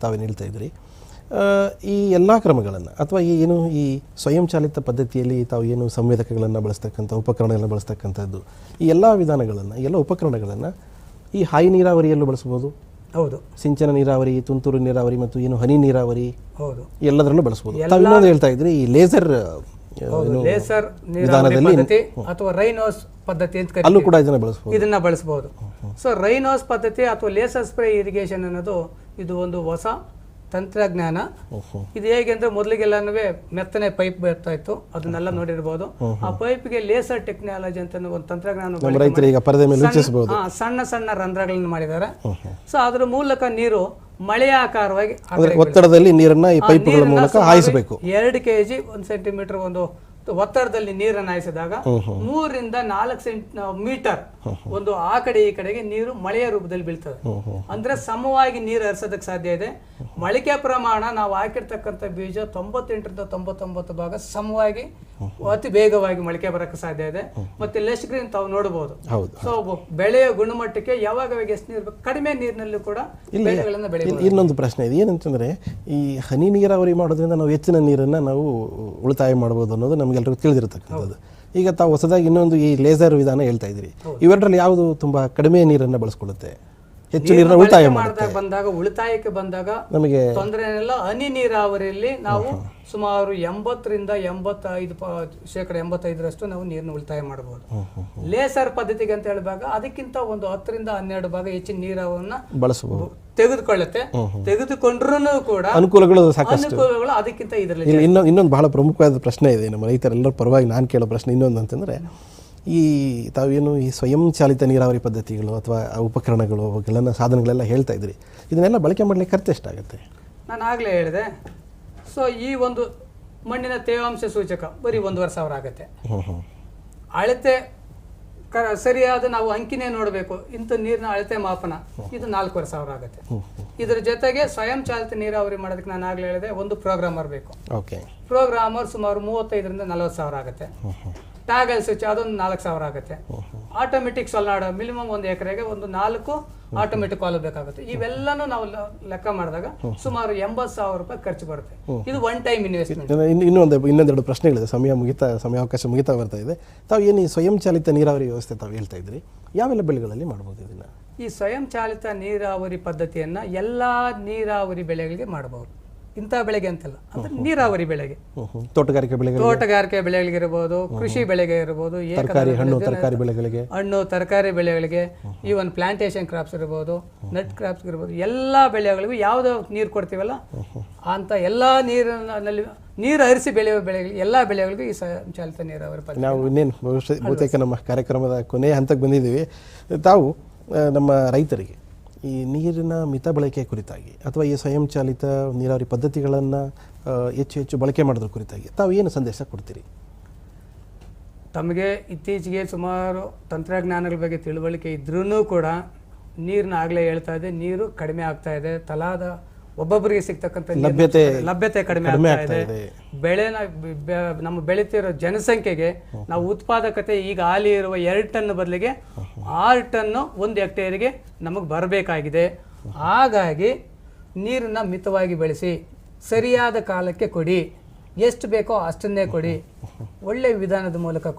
ತಾವೇನು ಹೇಳ್ತಾ ಇದ್ರಿ. ಈ ಎಲ್ಲ ಕ್ರಮಗಳನ್ನು ಅಥವಾ ಈ ಏನು ಈ ಸ್ವಯಂಚಾಲಿತ ಪದ್ಧತಿಯಲ್ಲಿ ತಾವು ಏನು ಸಂವೇದಕಗಳನ್ನು ಬಳಸ್ತಕ್ಕಂಥ ಉಪಕರಣಗಳನ್ನು ಬಳಸ್ತಕ್ಕಂಥದ್ದು ಈ ಎಲ್ಲ ವಿಧಾನಗಳನ್ನು ಎಲ್ಲ ಉಪಕರಣಗಳನ್ನು ಈ ಹಾಯಿ ನೀರಾವರಿಯಲ್ಲೂ ಬಳಸ್ಬೋದು ಹೌದು. ಸಿಂಚನ ನೀರಾವರಿ ತುಂತುರು ನೀರಾವರಿ ಮತ್ತು ಏನು ಹನಿ ನೀರಾವರಿ ಹೌದು. ಎಲ್ಲದರಲ್ಲೂ ಬಳಸ್ಬೋದು ತಾವು ಇನ್ನೊಂದು ಹೇಳ್ತಾ ಇದ್ರಿ ಈ ಲೇಸರ್ ಲೇಸರ್ ಪದ್ಧತಿ ಅಥವಾ ರೈನೋಸ್ ಪದ್ಧತಿ ಅಂತ ಅಲ್ಲೂ ಕೂಡ ಇದನ್ನ ಬಳಸಬಹುದು ಇದನ್ನ ಬಳಸಬಹುದು ಸೊ ರೈನೋಸ್ ಪದ್ಧತಿ ಅಥವಾ ಲೇಸರ್ ಸ್ಪ್ರೇ ಇರಿಗೇಷನ್ ಅನ್ನೋದು ಇದು ಒಂದು ಹೊಸ ತಂತ್ರಜ್ಞಾನ. ಇದು ಹೇಗೆ ಅಂದ್ರೆ ಮೊದಲಿಗೆಲ್ಲಾನು ಮೆತ್ತನೆ ಪೈಪ್ ಬರ್ತಾ ಇತ್ತು. ಅದನ್ನೆಲ್ಲ ನೋಡಿರ್ಬೋದು. ಆ ಪೈಪ್ಗೆ ಲೇಸರ್ ಟೆಕ್ನಾಲಜಿ ಅಂತ ಒಂದು ತಂತ್ರಜ್ಞಾನ ಸಣ್ಣ ಸಣ್ಣ ರಂಧ್ರಗಳನ್ನು ಮಾಡಿದ್ದಾರೆ. ಸೊ ಅದ್ರ ಮೂಲಕ ನೀರು ಮಳೆಯ ಆಕಾರವಾಗಿ ಒತ್ತಡದಲ್ಲಿ ನೀರನ್ನ ಈ ಪೈಪ್ಗಳ ಮೂಲಕ ಹಾಯಿಸಬೇಕು. ಎರಡು ಕೆಜಿ ಒಂದ್ ಸೆಂಟಿಮೀಟರ್ ಒಂದು ಒತ್ತಡದಲ್ಲಿ ನೀರನ್ನು ಹಾಯಿಸಿದಾಗ ಮೂರರಿಂದ ನಾಲ್ಕು ಸೆಂಟ್ ಮೀಟರ್ ಒಂದು ಆ ಕಡೆ ಈ ಕಡೆಗೆ ನೀರು ಮಳೆಯ ರೂಪದಲ್ಲಿ ಬೀಳ್ತದೆ. ಅಂದ್ರೆ ಸಮವಾಗಿ ನೀರು ಹರಿಸೋದಕ್ಕೆ ಸಾಧ್ಯ ಇದೆ. ಮೊಳಕೆ ಪ್ರಮಾಣ ನಾವು ಹಾಕಿರ್ತಕ್ಕಂಥ ಬೀಜ ತೊಂಬತ್ತೆಂಟರಿಂದ ತೊಂಬತ್ತೊಂಬತ್ತು ಭಾಗ ಸಮವಾಗಿ ಅತಿ ಬೇಗವಾಗಿ ಮೊಳಕೆ ಬರಕ್ಕೆ ಸಾಧ್ಯ ಇದೆ. ಮತ್ತೆ ಲೆಸ್ ಗ್ರೀನ್ ತಾವು ನೋಡಬಹುದು ಹೌದು ಸೊ ಬೆಳೆಯ ಗುಣಮಟ್ಟಕ್ಕೆ ಯಾವಾಗ ಎಷ್ಟು ನೀರು ಕಡಿಮೆ ನೀರಿನಲ್ಲೂ ಕೂಡ ಬೆಳೆಗಳನ್ನು ಬೆಳೆಯಬಹುದು ಇನ್ನೊಂದು ಪ್ರಶ್ನೆ ಇದೆ. ಏನಂತಂದ್ರೆ ಈ ಹನಿ ನೀರಾವರಿ ಮಾಡೋದ್ರಿಂದ ನಾವು ಹೆಚ್ಚಿನ ನೀರನ್ನ ನಾವು ಉಳಿತಾಯ ಮಾಡಬಹುದು ಅನ್ನೋದು ನಮಗೆಲ್ಲರಿಗೂ ತಿಳಿದಿರತಕ್ಕಂಥದ್ದು. ಈಗ ತಾವು ಹೊಸದಾಗಿ ಇನ್ನೊಂದು ಈ ಲೇಸರ್ ವಿಧಾನ ಹೇಳ್ತಾ ಇದ್ರಿ ಇವೆರಡರಲ್ಲಿ ಯಾವುದು ತುಂಬಾ ಕಡಿಮೆ ನೀರನ್ನು ಬಳಸ್ಕೊಳ್ಳುತ್ತೆ? ಹೆಚ್ಚು ನೀರನ್ನ ಉಳಿತಾಯ ಮಾಡ್ತಾ ಮಾಡಿದಾಗ ಬಂದಾಗ ಉಳಿತಾಯಕ್ಕೆ ಬಂದಾಗ ನಮಗೆ ತೊಂದರೆ ಏನಿಲ್ಲ ಹನಿ ನೀರಾವರಿಯಲ್ಲಿ ನಾವು ಸುಮಾರು ಎಂಬತ್ತರಿಂದ ಎಂಬತ್ತೈದು ಶೇಕಡ ಎಂಬತ್ತೈದರಷ್ಟು ನಾವು ನೀರನ್ನು ಉಳಿತಾಯ ಮಾಡಬಹುದು ಲೇಸರ್ ಪದ್ಧತಿಗೆ ಅಂತ ಹೇಳಿದಾಗ ಅದಕ್ಕಿಂತ ಒಂದು ಹತ್ತರಿಂದ ಹನ್ನೆರಡು ಭಾಗ ಹೆಚ್ಚಿನ ನೀರಾವರನ್ನ ಬಳಸಬಹುದು. ತೆಗೆದುಕೊಳ್ಳುತ್ತೆ. ತೆಗೆದುಕೊಂಡ್ರೂ ಕೂಡ ಅನುಕೂಲಗಳು ಸಾಕಷ್ಟು. ಅನುಕೂಲಗಳು ಅದಕ್ಕಿಂತ ಇದರಲ್ಲಿ ಇನ್ನೊಂದು ಇನ್ನೊಂದು ಬಹಳ ಪ್ರಮುಖವಾದ ಪ್ರಶ್ನೆ ಇದೆ. ನಮ್ಮ ರೈತರೆಲ್ಲರ ಪರವಾಗಿ ನಾನು ಕೇಳೋ ಪ್ರಶ್ನೆ ಇನ್ನೊಂದು ಅಂತಂದರೆ ಈ ತಾವೇನು ಈ ಸ್ವಯಂ ಚಾಲಿತ ನೀರಾವರಿ ಪದ್ಧತಿಗಳು ಅಥವಾ ಉಪಕರಣಗಳು ಅವುಗಳೆಲ್ಲ ಸಾಧನಗಳೆಲ್ಲ ಹೇಳ್ತಾ ಇದ್ರಿ. ಇದನ್ನೆಲ್ಲ ಬಳಕೆ ಮಾಡಲಿಕ್ಕೆ ಖರ್ಚು ಎಷ್ಟಾಗುತ್ತೆ? ನಾನು ಆಗಲೇ ಹೇಳಿದೆ. ಸೊ ಈ ಒಂದು ಮಣ್ಣಿನ ತೇವಾಂಶ ಸೂಚಕ ಬರೀ ಒಂದೂವರೆ ಸಾವಿರ ಆಗುತ್ತೆ. ಅಳತೆ ಕ ಸರಿಯಾದ ನಾವು ಅಂಕಿನೇ ನೋಡಬೇಕು. ಇಂಥ ನೀರಿನ ಅಳತೆ ಮಾಪನ ಇದು ನಾಲ್ಕೂವರೆ ಸಾವಿರ ಆಗುತ್ತೆ. ಇದರ ಜೊತೆಗೆ ಸ್ವಯಂ ಚಾಲಿತ ನೀರಾವರಿ ಮಾಡೋದಕ್ಕೆ ನಾನು ಆಗಲೇ ಹೇಳಿದೆ ಒಂದು ಪ್ರೋಗ್ರಾಮರ್ ಬೇಕು. ಓಕೆ. ಪ್ರೋಗ್ರಾಮರ್ ಸುಮಾರು ಮೂವತ್ತೈದರಿಂದ ನಲವತ್ತು ಸಾವಿರ ಆಗುತ್ತೆ. ಟ್ಯಾಗಲ್ ಸ್ವಿಚ್ ಅದೊಂದು ನಾಲ್ಕು ಸಾವಿರ ಆಗುತ್ತೆ. ಆಟೋಮೆಟಿಕ್ ಸೊಲ್ನಾಡ ಮಿನಿಮಮ್ ಒಂದು ಎಕರೆಗೆ ಒಂದು ನಾಲ್ಕು ಆಟೋಮೆಟಿಕ್ ಕಾಲು ಬೇಕಾಗುತ್ತೆ. ಇವೆಲ್ಲನೂ ನಾವು ಲೆಕ್ಕ ಮಾಡಿದಾಗ ಸುಮಾರು ಎಂಬತ್ತು ಸಾವಿರ ರೂಪಾಯಿ ಖರ್ಚು ಬರುತ್ತೆ. ಇದು ಒನ್ ಟೈಮ್ ಇನ್ವೆಸ್ಟ್ಮೆಂಟ್ ಇನ್ನು ಇನ್ನೊಂದು ಇನ್ನೊಂದೆರಡು ಪ್ರಶ್ನೆಗಳಿದೆ. ಸಮಯ ಮುಗಿತಾ ಸಮಯಾವಕಾಶ ಮುಗಿತಾ ಬರ್ತಾ ಇದೆ. ತಾವು ಏನು ಈ ಸ್ವಯಂ ಚಾಲಿತ ನೀರಾವರಿ ವ್ಯವಸ್ಥೆ ತಾವು ಹೇಳ್ತಾ ಇದ್ರಿ? ಯಾವೆಲ್ಲ ಬೆಳೆಗಳಲ್ಲಿ ಮಾಡ್ಬೋದು ಇದನ್ನ? ಈ ಸ್ವಯಂ ಚಾಲಿತ ನೀರಾವರಿ ಪದ್ಧತಿಯನ್ನ ಎಲ್ಲಾ ನೀರಾವರಿ ಬೆಳೆಗಳಿಗೆ ಮಾಡಬಹುದು ಇಂಥ ಬೆಳೆಗೆ ಅಂತಲ್ಲ. ಅಂದ್ರೆ ನೀರಾವರಿ ಬೆಳೆಗೆ. ತೋಟಗಾರಿಕೆ ಬೆಳೆಗೆ ತೋಟಗಾರಿಕೆ ಬೆಳೆಗಳಿಗಿರ್ಬೋದು ಕೃಷಿ ಬೆಳೆಗೆ ಇರ್ಬೋದು ಹಣ್ಣು ತರಕಾರಿ ಬೆಳೆಗಳಿಗೆ? ಹಣ್ಣು ತರಕಾರಿ ಬೆಳೆಗಳಿಗೆ ಈವನ್ ಪ್ಲಾಂಟೇಶನ್ ಕ್ರಾಪ್ಸ್ ಇರ್ಬೋದು ನಟ್ ಕ್ರಾಪ್ಸ್ ಇರ್ಬೋದು ಎಲ್ಲ ಬೆಳೆಗಳಿಗೂ ಯಾವ್ದು ನೀರು ಕೊಡ್ತೀವಲ್ಲ? ಅಂತ ಎಲ್ಲ ನೀರಿನಲ್ಲಿ ನೀರು ಹರಿಸಿ ಬೆಳೆಯುವ ಬೆಳೆಗಳಿಗೆ ಎಲ್ಲ ಬೆಳೆಗಳಿಗೂ ಈ ಸಂಚಾಲಿತ ನೀರಾವರಿ ಪದ್ಧತಿ. ನಾವು ಇನ್ನೇನು ಬಹುತೇಕ ನಮ್ಮ ಕಾರ್ಯಕ್ರಮದ ಕೊನೆಯ ಹಂತಕ್ಕೆ ಬಂದಿದ್ದೀವಿ. ತಾವು ನಮ್ಮ ರೈತರಿಗೆ ಈ ನೀರಿನ ಮಿತ ಬಳಕೆ ಕುರಿತಾಗಿ ಅಥವಾ ಈ ಸ್ವಯಂಚಾಲಿತ ನೀರಾವರಿ ಪದ್ಧತಿಗಳನ್ನು ಹೆಚ್ಚು ಹೆಚ್ಚು ಬಳಕೆ ಮಾಡೋದ್ರ ಕುರಿತಾಗಿ ತಾವು ಏನು ಸಂದೇಶ ಕೊಡ್ತೀರಿ? ತಮಗೆ ಇತ್ತೀಚೆಗೆ ಸುಮಾರು ತಂತ್ರಜ್ಞಾನಗಳ ಬಗ್ಗೆ ತಿಳುವಳಿಕೆ ಇದ್ರೂ ಕೂಡ ನೀರನ್ನ ಆಗಲೇ ಹೇಳ್ತಾ ಇದೆ ನೀರು ಕಡಿಮೆ ಆಗ್ತಾ ಇದೆ ತಲಾದ ಒಬ್ಬೊಬ್ಬರಿಗೆ ಸಿಗ್ತಕ್ಕಂಥ ಲಭ್ಯತೆ ಲಭ್ಯತೆ ಕಡಿಮೆ ಆಗ್ತಾ ಇದೆ. ಬೆಳೆನ ನಮ್ಮ ಬೆಳೀತಿರೋ ಜನಸಂಖ್ಯೆಗೆ ನಾವು ಉತ್ಪಾದಕತೆ ಈಗ ಹಾಲಿ ಇರುವ ಎರಡು ಟನ್ ಬದಲಿಗೆ ಆರು ಟನ್ನು ಒಂದು ಹೆಕ್ಟೇರಿಗೆ ನಮಗೆ ಬರಬೇಕಾಗಿದೆ. ಹಾಗಾಗಿ ನೀರನ್ನು ಮಿತವಾಗಿ ಬೆಳೆಸಿ, ಸರಿಯಾದ ಕಾಲಕ್ಕೆ ಕೊಡಿ. ಎಷ್ಟು ಬೇಕೋ ಅಷ್ಟನ್ನೇ ಕೊಡಿ. ಒಳ್ಳೆಯ ವಿಧಾನದ ಮೂಲಕ ಕೊಡಿ.